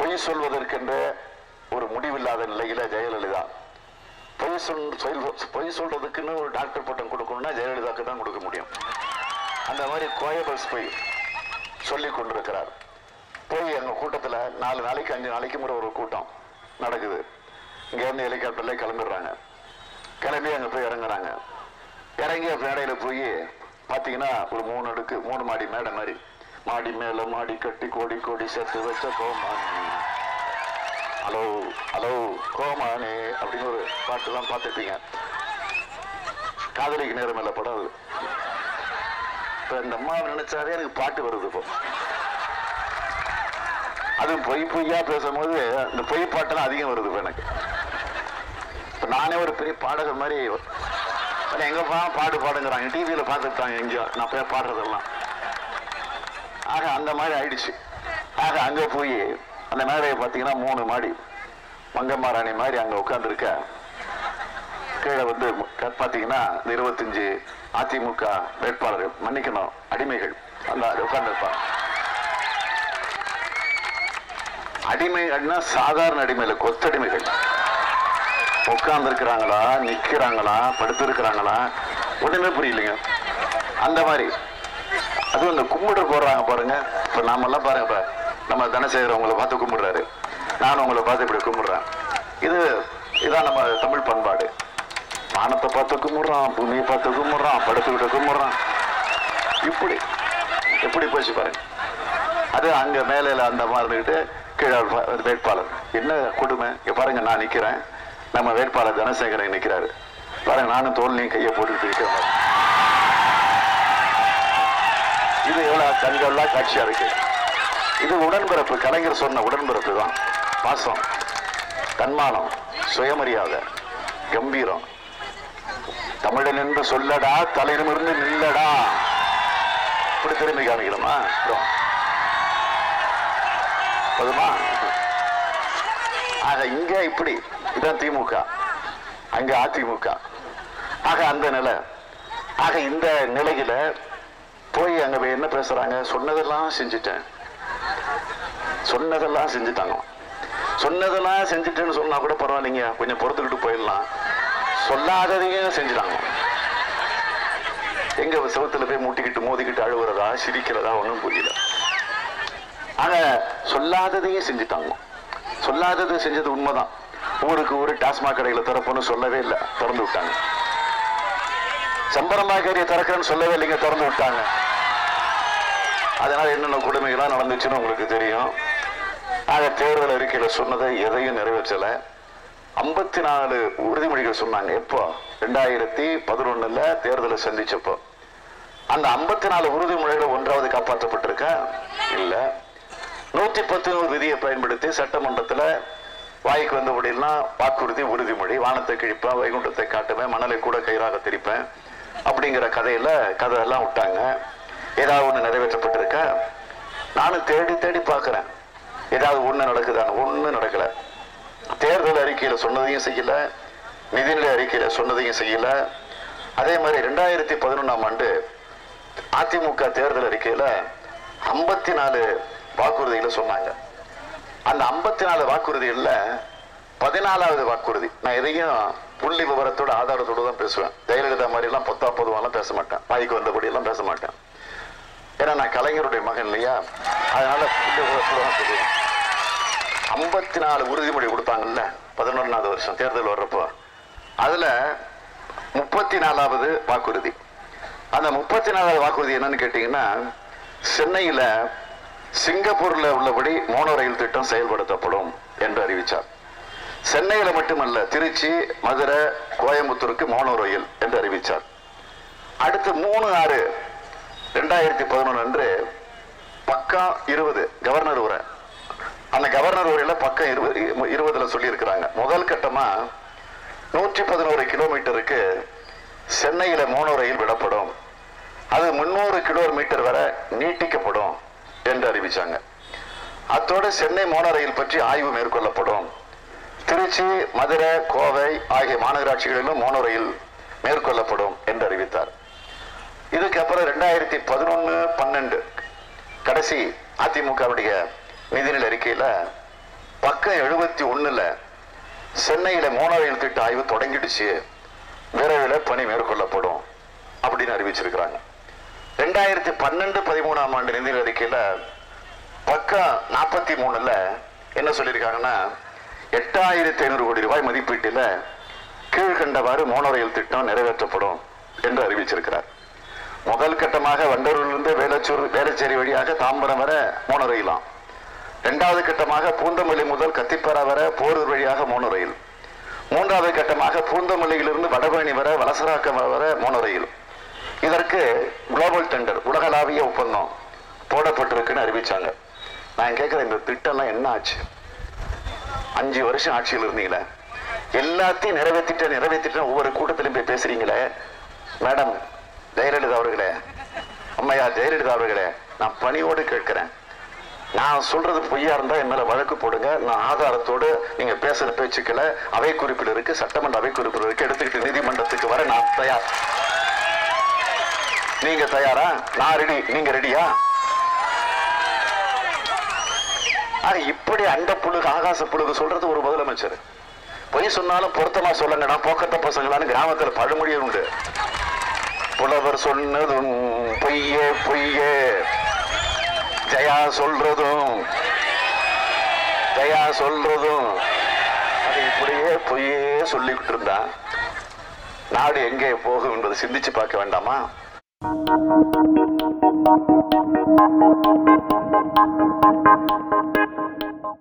பொய் சொல்வதற்கென்ற ஒரு முடிவில்லாத நிலையில ஜெயலலிதா. பொய் சொல் பொய் சொல்றதுக்குன்னு ஒரு டாக்டர் பட்டம் கொடுக்கணும்னா ஜெயலலிதாக்கு தான் கொடுக்க முடியும். அந்த மாதிரி கோயபல்ஸ் போய் சொல்லி கொண்டிருக்கிறார். போய் எங்கள் கூட்டத்தில் நாலு நாளைக்கு அஞ்சு நாளைக்கு முறை ஒரு கூட்டம் நடக்குது. இங்கேருந்து ஹெலிகாப்டர்லேயே கிளம்பிடுறாங்க. கிளம்பி அங்கே போய் இறங்குறாங்க. இறங்கி மேடையில் போய் பார்த்தீங்கன்னா ஒரு மூணு அடுக்கு மூணு மாடி மேடை மாதிரி. மாடி மேலே மாடி கட்டி கோடி கோடி சேர்த்து வச்ச கோமா ஹலோ ஹலோ கோமானே அப்படின்னு ஒரு பாட்டு தான் பார்த்துருப்பீங்க. காதலிக்கு நேரம் இல்லை படம் அது இப்போ இந்த அம்மா நினைச்சாவே எனக்கு பாட்டு வருது இப்போ. அது பொய் பொய்யா பேசும்போது இந்த பொய் பாட்டெல்லாம் அதிகம் வருது இப்போ எனக்கு. இப்போ நானே ஒரு பெரிய பாடகர் மாதிரி எங்கே போனால் பா பாடு பாடுங்கிறாங்க. டிவியில் பார்த்துட்டாங்க எங்கேயோ. நான் போய் பாடுறதெல்லாம். ஆக அந்த மாதிரி ஆயிடுச்சு. ஆக அங்கே போய் அந்த மேடையை பார்த்தீங்கன்னா மூணு மாடி. மங்கம்மாராணி மாதிரி அங்கே உட்காந்துருக்க கீழே வந்து பார்த்தீங்கன்னா இந்த இருபத்தஞ்சு அதிமுக வேட்பாளர்கள். மன்னிக்கணும் அடிமைகள். அந்த உட்காந்துருப்பாங்க அடிமைகள்னா சாதாரண அடிமையில கொத்தடிமைகள். உட்கார்ந்து நிற்கிறாங்களா நிக்கிறாங்களா படுத்திருக்கிறாங்களா ஒன்றுமே புரியலைங்க. அந்த மாதிரி. அதுவும் இந்த கும்பிட்டு போடுறாங்க பாருங்க. இப்போ நாமெல்லாம் பாருங்க இப்போ நம்ம தனசேகர் உங்களை பார்த்து கும்பிடுறாரு. நானும் உங்களை பார்த்து இப்படி கும்பிடுறேன். இது இதான் நம்ம தமிழ் பண்பாடு. வானத்தை பார்த்து கும்பிடுறான் பூமியை பார்த்து கும்பிடுறான் படுத்துக்கிட்ட கும்பிடுறான். இப்படி எப்படி போச்சு பாருங்க. அது அங்க மேலையில அந்த மாதிரி இருந்துக்கிட்டு கீழே வேட்பாளர். என்ன கொடுமை? பாருங்க நான் நிக்கிறேன். நம்ம வேட்பாளர் தனசேகரன் நிக்கிறாரு. பாருங்க நானும் தோல்லையும் கையை போட்டுக்கிட்டு இருக்கிறேன் இது எவ்வளவு கண்கள்லாம் காட்சியா இருக்கு. இது உடன்பிறப்பு. கலைஞர் சொன்ன உடன்பிறப்பு தான். பாசம் தன்மானம் சுயமரியாதை கம்பீரம். தமிழன் என்று சொல்லடா தலையிடமிருந்து நில்லடா. இப்படி திரும்பி காமிக்கணுமா? போதுமா? ஆக இங்க இப்படி. இதான் திமுக. அங்க அதிமுக. ஆக அந்த நிலை. ஆக இந்த நிலையில போய் அங்க என்ன பேசுறாங்க? சொன்னதெல்லாம் செஞ்சுட்டேன். சொன்னதெல்லாம் செஞ்சுட்டாங்க. சொன்னதெல்லாம் செஞ்சுட்டேன்னு சொன்னா கூட பரவாயில்லைங்க கொஞ்சம் பொறுத்துக்கிட்டு போயிடலாம். சொல்லாததையும் செஞ்சுட்டாங்க. எங்க சிவத்துல போய் மூட்டிக்கிட்டு மோதிக்கிட்டு அழுவுறதா சிரிக்கிறதா ஒண்ணும் புரியல. ஆனா சொல்லாததையும் செஞ்சுட்டாங்க. சொல்லாததும் செஞ்சது உண்மைதான். ஊருக்கு ஊரு டாஸ்மாக் கடைகளை திறப்போன்னு சொல்லவே இல்லை திறந்து விட்டாங்க. சம்பரமாக்கரியை திறக்கிறேன்னு சொல்லவே இல்லைங்க திறந்து விட்டாங்க. அதனால என்னென்ன கொடுமைகள்லாம் நடந்துச்சுன்னு உங்களுக்கு தெரியும். ஆக தேர்தல் அறிக்கையில் சொன்னதை எதையும் நிறைவேற்றல. ஐம்பத்தி நாலு உறுதிமொழிகள் சொன்னாங்க. எப்போ? ரெண்டாயிரத்தி பதினொன்னுல தேர்தலை சந்திச்சப்போ. அந்த ஐம்பத்தி நாலு உறுதிமொழிகள் ஒன்றாவது காப்பாற்றப்பட்டிருக்க? இல்ல. நூத்தி பத்து விதியை பயன்படுத்தி சட்டமன்றத்துல வாய்க்கு வந்தபடியெல்லாம் வாக்குறுதி உறுதிமொழி வானத்தை கிழிப்பேன் வைகுண்டத்தை காட்டுவேன் மணலை கூட கயிறாக திரிப்பேன் அப்படிங்கிற கதையில கதை எல்லாம் விட்டாங்க. ஏதாவது ஒன்று நிறைவேற்றப்பட்டிருக்கா? நானும் தேடி தேடி பார்க்குறேன். ஏதாவது ஒண்ணு நடக்குதான்னு ஒன்றும் நடக்கலை. தேர்தல் அறிக்கையில் சொன்னதையும் செய்யல. நிதிநிலை அறிக்கையில் சொன்னதையும் செய்யல. அதே மாதிரி ரெண்டாயிரத்தி பதினொன்னாம் ஆண்டு அதிமுக தேர்தல் அறிக்கையில ஐம்பத்தி நாலு வாக்குறுதிகளை சொன்னாங்க. அந்த ஐம்பத்தி நாலு வாக்குறுதிகளில் பதினாலாவது வாக்குறுதி. நான் எதையும் புள்ளி விவரத்தோட ஆதாரத்தோட தான் பேசுவேன். ஜெயலலிதா மாதிரிலாம் பொத்தா பொதுவாலாம் பேச மாட்டேன். வாய்க்கு வந்தபடியெல்லாம் பேச மாட்டேன். ஏன்னா நான் கலைஞருடைய மகன் இல்லையா? அதனால ஐம்பத்தி நாலு உறுதிமொழி கொடுத்தாங்கல்ல பதினொன்றாவது வருஷம் தேர்தல் வர்றப்போ. அதில் முப்பத்தி நாலாவது வாக்குறுதி. அந்த முப்பத்தி நாலாவது வாக்குறுதி என்னன்னு கேட்டிங்கன்னா சென்னையில் சிங்கப்பூரில் உள்ளபடி மோனோ ரயில் திட்டம் செயல்படுத்தப்படும் என்று அறிவித்தார் சென்னையில் மட்டுமல்ல திருச்சி மதுரை கோயம்புத்தூருக்கு மோனோ ரயில் என்று அறிவித்தார் அடுத்து மூணு ஆறு ரெண்டாயிரத்தி பதினொன்று அன்று பக்கம் இருபது கவர்னர் உரை. அந்த கவர்னர் உரையில பக்கம் இருபது இருபதுல சொல்லியிருக்கிறாங்க. முதல் கட்டமா நூற்றி பதினோரு கிலோமீட்டருக்கு சென்னையில மோனோ ரயில் விடப்படும். அது முன்னூறு கிலோமீட்டர் வரை நீட்டிக்கப்படும் என்று அறிவிச்சாங்க. அத்தோடு சென்னை மோனோ ரயில் பற்றி ஆய்வு மேற்கொள்ளப்படும். திருச்சி மதுரை கோவை ஆகிய மாநகராட்சிகளிலும் மோனோ ரயில் மேற்கொள்ளப்படும். இதுக்கப்புறம் ரெண்டாயிரத்தி பதினொன்னு பன்னெண்டு கடைசி அதிமுகவுடைய நிதிநிலை அறிக்கையில பக்கம் எழுபத்தி ஒண்ணுல சென்னையில மோனோரயில் திட்ட ஆய்வு தொடங்கிடுச்சு. விரைவில் பணி மேற்கொள்ளப்படும் அப்படின்னு அறிவிச்சிருக்கிறாங்க. ரெண்டாயிரத்தி பன்னெண்டு பதிமூணாம் ஆண்டு நிதி அறிக்கையில பக்கம் நாற்பத்தி மூணுல என்ன சொல்லியிருக்காங்கன்னா எட்டாயிரத்தி ஐநூறு கோடி ரூபாய் மதிப்பீட்டில் கீழ்கண்டவாறு மோனோ ரயில் திட்டம் நிறைவேற்றப்படும் என்று அறிவிச்சிருக்கிறார். முதல் கட்டமாக வண்டலூரிலிருந்து வேலச்சூர் வேலச்சேரி வழியாக தாம்பரம் வர மோனோ ரயிலாம். இரண்டாவது கட்டமாக பூந்தமல்லி முதல் கத்திப்பாரா வர போரூர் வழியாக மோனோ ரயில். மூன்றாவது கட்டமாக பூந்தமல்லியிலிருந்து வடபழனி வர வலசராக்கம் வர மோனோ ரயில். இதற்கு குளோபல் டெண்டர் உலகளாவிய ஒப்பந்தம் போடப்பட்டிருக்குன்னு அறிவிச்சாங்க. நான் கேட்குறேன் இந்த திட்டம்லாம் என்ன ஆச்சு? அஞ்சு வருஷம் ஆட்சியில் இருந்தீங்களே? எல்லாத்தையும் நிறைவேற்றிட்ட நிறைவேற்றிட்ட ஒவ்வொரு கூட்டத்திலும் போய் பேசுறீங்களே? மேடம் ஜெயலலிதா அவர்களே அம்மையார் ஜெயலலிதா அவர்களே நான் பணியோடு கேட்கிறேன். நான் சொல்றது பொய்யா இருந்தா என் மேல வழக்கு போடுங்க. நான் ஆதாரத்தோடு நீங்க பேசுற பேச்சுக்களை அவை குறிப்பில் இருக்கு சட்டமன்ற அவை குறிப்பில் இருக்கு. எடுத்துக்கிட்டு நீதிமன்றத்துக்கு வர நான் தயார். நீங்க தயாரா? நான் ரெடி நீங்க ரெடியா இப்படி அண்ட புழுகு ஆகாச புழுகு சொல்றது ஒரு முதலமைச்சர். பொய் சொன்னாலும் பொருத்தமா சொல்லுங்கடா போக்கத்த பசங்களான்னு கிராமத்துல பழமொழியே உண்டு. புலவர் சொன்னதும் பொய்யே பொய்யே. ஜெயா சொல்றதும் ஜெயா சொல்றதும் அது இப்படியே பொய்யே சொல்லிக்கிட்டு இருந்தா நாடு எங்கே போகும் என்பதை சிந்திச்சு பார்க்க வேண்டாமா?